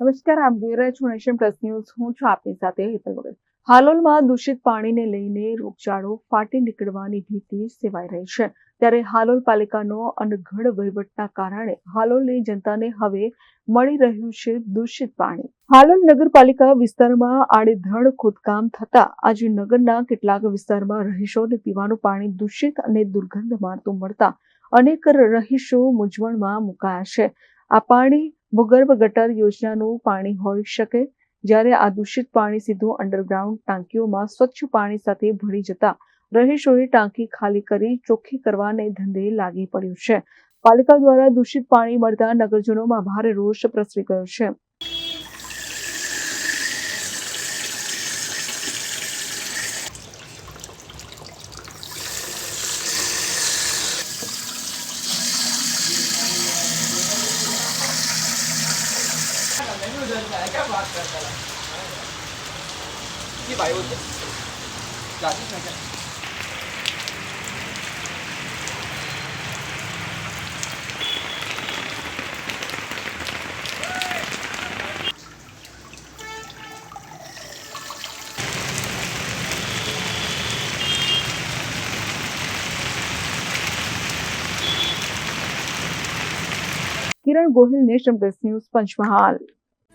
નમસ્કાર, આમ જોઈ છો નેશન પ્લસ ન્યૂઝ. હું છું આપની સાથે હેતલ વગર. હાલોલમાં દૂષિત પાણીને લઈને રોગચાળો ફાટી નીકળવાની ભીતિ સેવાઈ રહી છે. ત્યારે હાલોલ પાલિકાનો અનઘડ વહીવટના કારણે હાલોલની જનતાને હવે મળી રહ્યું છે દૂષિત પાણી. હાલોલ નગરપાલિકા વિસ્તારમાં આડેધડ ખોદકામ થતા આજે નગરના કેટલાક વિસ્તારમાં રહીશોને પીવાનું પાણી દૂષિત અને દુર્ગંધ મારતું મળતા અનેક રહીશો મૂંઝવણમાં મુકાયા છે. આ પાણી ભૂગર્ભ ગટર યોજનાનું પાણી હોઈ શકે જ્યારે આ દૂષિત પાણી સીધું અંડરગ્રાઉન્ડ ટાંકીઓમાં સ્વચ્છ પાણી સાથે ભળી જતા રહીશોએ ટાંકી ખાલી કરી ચોખ્ખી કરવાને ધંધે લાગી પડ્યું છે. પાલિકા દ્વારા દૂષિત પાણી મળતા નગરજનોમાં ભારે રોષ પ્રસરી ગયો છે. Kiran Gohil national news Panchmahal.